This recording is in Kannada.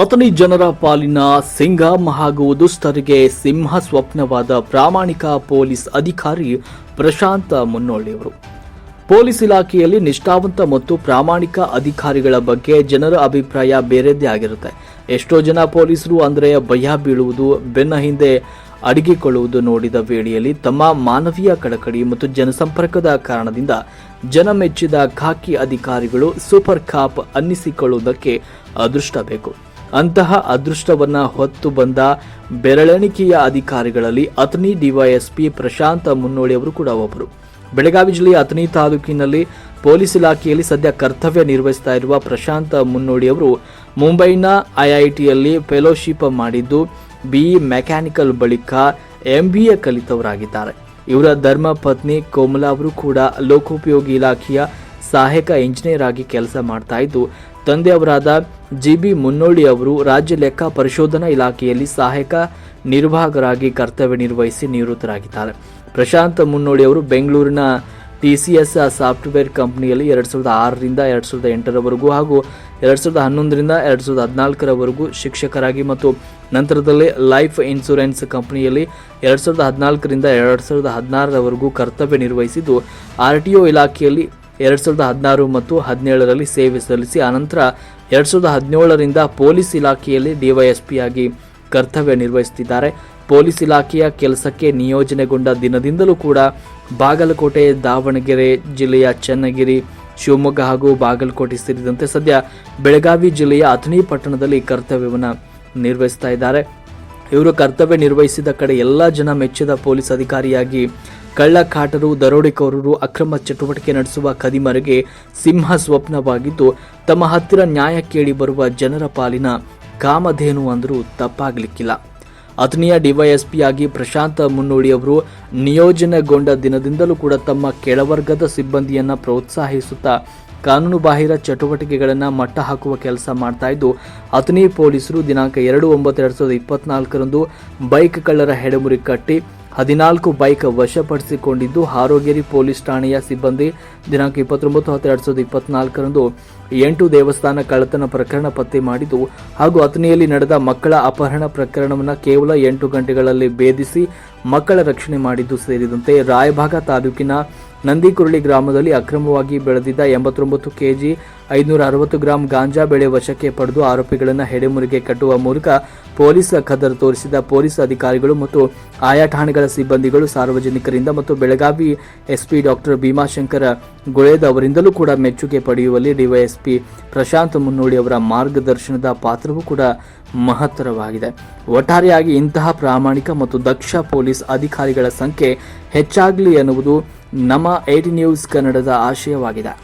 ಅತನಿ ಜನರ ಪಾಲಿನ ಸಿಂಗ ಹಾಗೂ ದುಷ್ಟರಿಗೆ ಸಿಂಹ ಸ್ವಪ್ನವಾದ ಪ್ರಾಮಾಣಿಕ ಪೊಲೀಸ್ ಅಧಿಕಾರಿ ಪ್ರಶಾಂತ ಮುನ್ನೋಳಿಯವರು ಪೊಲೀಸ್ ಇಲಾಖೆಯಲ್ಲಿ ನಿಷ್ಠಾವಂತ ಮತ್ತು ಪ್ರಾಮಾಣಿಕ ಅಧಿಕಾರಿಗಳ ಬಗ್ಗೆ ಜನರ ಅಭಿಪ್ರಾಯ ಬೇರೆದ್ದೇ ಆಗಿರುತ್ತೆ. ಎಷ್ಟೋ ಜನ ಪೊಲೀಸರು ಅಂದರೆ ಭಯ ಬೀಳುವುದು, ಬೆನ್ನ ಹಿಂದೆ ಅಡಗಿಕೊಳ್ಳುವುದು ನೋಡಿದ ವೇಳೆಯಲ್ಲಿ ತಮ್ಮ ಮಾನವೀಯ ಕಡಕಡಿ ಮತ್ತು ಜನಸಂಪರ್ಕದ ಕಾರಣದಿಂದ ಜನ ಮೆಚ್ಚಿದ ಖಾಕಿ ಅಧಿಕಾರಿಗಳು ಸೂಪರ್ ಖಾಪ್ ಅನ್ನಿಸಿಕೊಳ್ಳುವುದಕ್ಕೆ ಅದೃಷ್ಟ ಬೇಕು. ಅಂತಹ ಅದೃಷ್ಟವನ್ನ ಹೊತ್ತು ಬಂದ ಬೆರಳೆಣಿಕೆಯ ಅಧಿಕಾರಿಗಳಲ್ಲಿ ಅತನಿ ಡಿವೈಎಸ್ಪಿ ಪ್ರಶಾಂತ್ ಮುನ್ನೋಳಿ ಅವರು ಕೂಡ ಒಬ್ಬರು. ಬೆಳಗಾವಿ ಜಿಲ್ಲೆಯ ಅತನಿ ತಾಲೂಕಿನಲ್ಲಿ ಪೊಲೀಸ್ ಇಲಾಖೆಯಲ್ಲಿ ಸದ್ಯ ಕರ್ತವ್ಯ ನಿರ್ವಹಿಸ್ತಾ ಇರುವ ಪ್ರಶಾಂತ್ ಮುನ್ನೋಡಿ ಅವರು ಮುಂಬೈನ ಐಐಟಿಯಲ್ಲಿ ಫೆಲೋಶಿಪ್ ಮಾಡಿದ್ದು ಬಿಇ ಮೆಕ್ಯಾನಿಕಲ್ ಬಳಿಕ ಎಂಬಿಎ ಕಲಿತವರಾಗಿದ್ದಾರೆ. ಇವರ ಧರ್ಮ ಪತ್ನಿ ಕೋಮಲಾ ಅವರು ಕೂಡ ಲೋಕೋಪಯೋಗಿ ಇಲಾಖೆಯ ಸಹಾಯಕ ಇಂಜಿನಿಯರ್ ಆಗಿ ಕೆಲಸ ಮಾಡ್ತಾ ಇದ್ದು, ತಂದೆಯವರಾದ ಜಿ ಬಿ ಮುನ್ನೋಳಿ ಅವರು ರಾಜ್ಯ ಲೆಕ್ಕ ಪರಿಶೋಧನಾ ಇಲಾಖೆಯಲ್ಲಿ ಸಹಾಯಕ ನಿರ್ವಾಹಕರಾಗಿ ಕರ್ತವ್ಯ ನಿರ್ವಹಿಸಿ ನಿವೃತ್ತರಾಗಿದ್ದಾರೆ. ಪ್ರಶಾಂತ್ ಮುನ್ನೋಳಿ ಅವರು ಬೆಂಗಳೂರಿನ ಟಿ ಸಾಫ್ಟ್ವೇರ್ ಕಂಪನಿಯಲ್ಲಿ ಎರಡು ಸಾವಿರದ ಆರರಿಂದ ಎರಡು ಸಾವಿರದ ಎಂಟರವರೆಗೂ ಹಾಗೂ ಎರಡು ಸಾವಿರದ ಹನ್ನೊಂದರಿಂದ ಎರಡು ಸಾವಿರದ ಹದಿನಾಲ್ಕರವರೆಗೂ ಶಿಕ್ಷಕರಾಗಿ ಮತ್ತು ನಂತರದಲ್ಲಿ ಲೈಫ್ ಇನ್ಶೂರೆನ್ಸ್ ಕಂಪನಿಯಲ್ಲಿ ಎರಡು ಸಾವಿರದ ಹದಿನಾಲ್ಕರಿಂದ ಎರಡು ಸಾವಿರದ ಹದಿನಾರರವರೆಗೂ ಕರ್ತವ್ಯ ನಿರ್ವಹಿಸಿದ್ದು, ಆರ್ ಟಿ ಒ ಇಲಾಖೆಯಲ್ಲಿ ಎರಡು ಸಾವಿರದ ಹದಿನಾರು ಮತ್ತು ಹದಿನೇಳರಲ್ಲಿ ಸೇವೆ ಸಲ್ಲಿಸಿ, ಆನಂತರ ಎರಡ್ ಸಾವಿರದ ಹದಿನೇಳರಿಂದ ಪೊಲೀಸ್ ಇಲಾಖೆಯಲ್ಲಿ ಡಿವೈಎಸ್ಪಿ ಆಗಿ ಕರ್ತವ್ಯ ನಿರ್ವಹಿಸುತ್ತಿದ್ದಾರೆ. ಪೊಲೀಸ್ ಇಲಾಖೆಯ ಕೆಲಸಕ್ಕೆ ನಿಯೋಜನೆಗೊಂಡ ದಿನದಿಂದಲೂ ಕೂಡ ಬಾಗಲಕೋಟೆ, ದಾವಣಗೆರೆ ಜಿಲ್ಲೆಯ ಚನ್ನಗಿರಿ, ಶಿವಮೊಗ್ಗ ಹಾಗೂ ಬಾಗಲಕೋಟೆ ಸೇರಿದಂತೆ ಸದ್ಯ ಬೆಳಗಾವಿ ಜಿಲ್ಲೆಯ ಅಥಣಿ ಪಟ್ಟಣದಲ್ಲಿ ಕರ್ತವ್ಯವನ್ನು ನಿರ್ವಹಿಸ್ತಾ ಇದ್ದಾರೆ. ಇವರು ಕರ್ತವ್ಯ ನಿರ್ವಹಿಸಿದ ಕಡೆ ಎಲ್ಲ ಜನ ಮೆಚ್ಚಿದ ಪೊಲೀಸ್ ಅಧಿಕಾರಿಯಾಗಿ ಕಳ್ಳಕಾಟರು, ದರೋಡೆಕೋರರು ಅಕ್ರಮ ಚಟುವಟಿಕೆ ನಡೆಸುವ ಕದಿಮರಿಗೆ ಸಿಂಹ ಸ್ವಪ್ನವಾಗಿದ್ದು ತಮ್ಮ ಹತ್ತಿರ ನ್ಯಾಯ ಕೇಳಿ ಬರುವ ಜನರ ಪಾಲಿನ ಕಾಮಧೇನು ಅಂದರೂ ತಪ್ಪಾಗಲಿಕ್ಕಿಲ್ಲ. ಅಥಣಿಯ ಡಿವೈಎಸ್ಪಿಯಾಗಿ ಪ್ರಶಾಂತ ಮುನ್ನೋಡಿ ಅವರು ನಿಯೋಜನೆಗೊಂಡ ದಿನದಿಂದಲೂ ಕೂಡ ತಮ್ಮ ಕೆಳವರ್ಗದ ಸಿಬ್ಬಂದಿಯನ್ನ ಪ್ರೋತ್ಸಾಹಿಸುತ್ತಾ ಕಾನೂನುಬಾಹಿರ ಚಟುವಟಿಕೆಗಳನ್ನು ಮಟ್ಟ ಹಾಕುವ ಕೆಲಸ ಮಾಡ್ತಾ ಇದ್ದು ಅಥಣಿ ಪೊಲೀಸರು ದಿನಾಂಕ ಎರಡು ಒಂಬತ್ತು ಎರಡು ಸಾವಿರದ ಇಪ್ಪತ್ನಾಲ್ಕರಂದು ಬೈಕ್ ಕಳ್ಳರ ಹೆಡಮುರಿ ಕಟ್ಟಿ ಹದಿನಾಲ್ಕು ಬೈಕ್ ವಶಪಡಿಸಿಕೊಂಡಿದ್ದು, ಹಾರೋಗೇರಿ ಪೊಲೀಸ್ ಠಾಣೆಯ ಸಿಬ್ಬಂದಿ. ದಿನಾಂಕ ಇಪ್ಪತ್ತೊಂಬತ್ತು ಹತ್ತು ಎರಡು ಸಾವಿರದ ಇಪ್ಪತ್ನಾಲ್ಕರಂದು ಎಂಟು ದೇವಸ್ಥಾನ ಕಳ್ಳತನ ಪ್ರಕರಣ ಪತ್ತೆ ಮಾಡಿದ್ದು, ಹಾಗೂ ಅಥಣಿಯಲ್ಲಿ ನಡೆದ ಮಕ್ಕಳ ಅಪಹರಣ ಪ್ರಕರಣವನ್ನು ಕೇವಲ ಎಂಟು ಗಂಟೆಗಳಲ್ಲಿ ಭೇದಿಸಿ ಮಕ್ಕಳ ರಕ್ಷಣೆ ಮಾಡಿದ್ದು ಸೇರಿದಂತೆ ರಾಯಭಾಗ ತಾಲೂಕಿನ ನಂದಿಕುರುಳಿ ಗ್ರಾಮದಲ್ಲಿ ಅಕ್ರಮವಾಗಿ ಬೆಳೆದಿದ್ದ ಎಂಬತ್ತೊಂಬತ್ತು ಕೆಜಿ ಐದುನೂರ ಅರವತ್ತು ಗ್ರಾಂ ಗಾಂಜಾ ಬೆಳೆ ವಶಕ್ಕೆ ಪಡೆದು ಆರೋಪಿಗಳನ್ನು ಹೆಡೆಮುರಿಗೆ ಕಟ್ಟುವ ಮೂಲಕ ಪೊಲೀಸ್ ಖದರ್ ತೋರಿಸಿದ ಪೊಲೀಸ್ ಅಧಿಕಾರಿಗಳು ಮತ್ತು ಆಯಾ ಠಾಣೆಗಳ ಸಿಬ್ಬಂದಿಗಳು ಸಾರ್ವಜನಿಕರಿಂದ ಮತ್ತು ಬೆಳಗಾವಿ ಎಸ್ಪಿ ಡಾಕ್ಟರ್ ಭೀಮಾಶಂಕರ ಗುಳೇದ್ ಅವರಿಂದಲೂ ಕೂಡ ಮೆಚ್ಚುಗೆ ಪಡೆಯುವಲ್ಲಿ ಡಿವೈಎಸ್ಪಿ ಪ್ರಶಾಂತ್ ಮುನ್ನೋಡಿ ಅವರ ಮಾರ್ಗದರ್ಶನದ ಪಾತ್ರವೂ ಕೂಡ ಮಹತ್ತರವಾಗಿದೆ. ಒಟ್ಟಾರೆಯಾಗಿ ಇಂತಹ ಪ್ರಾಮಾಣಿಕ ಮತ್ತು ದಕ್ಷ ಪೊಲೀಸ್ ಅಧಿಕಾರಿಗಳ ಸಂಖ್ಯೆ ಹೆಚ್ಚಾಗಲಿ ಎನ್ನುವುದು ನಮ್ಮ ಏಟಿ ನ್ಯೂಸ್ ಕನ್ನಡದ ಆಶಯವಾಗಿದೆ.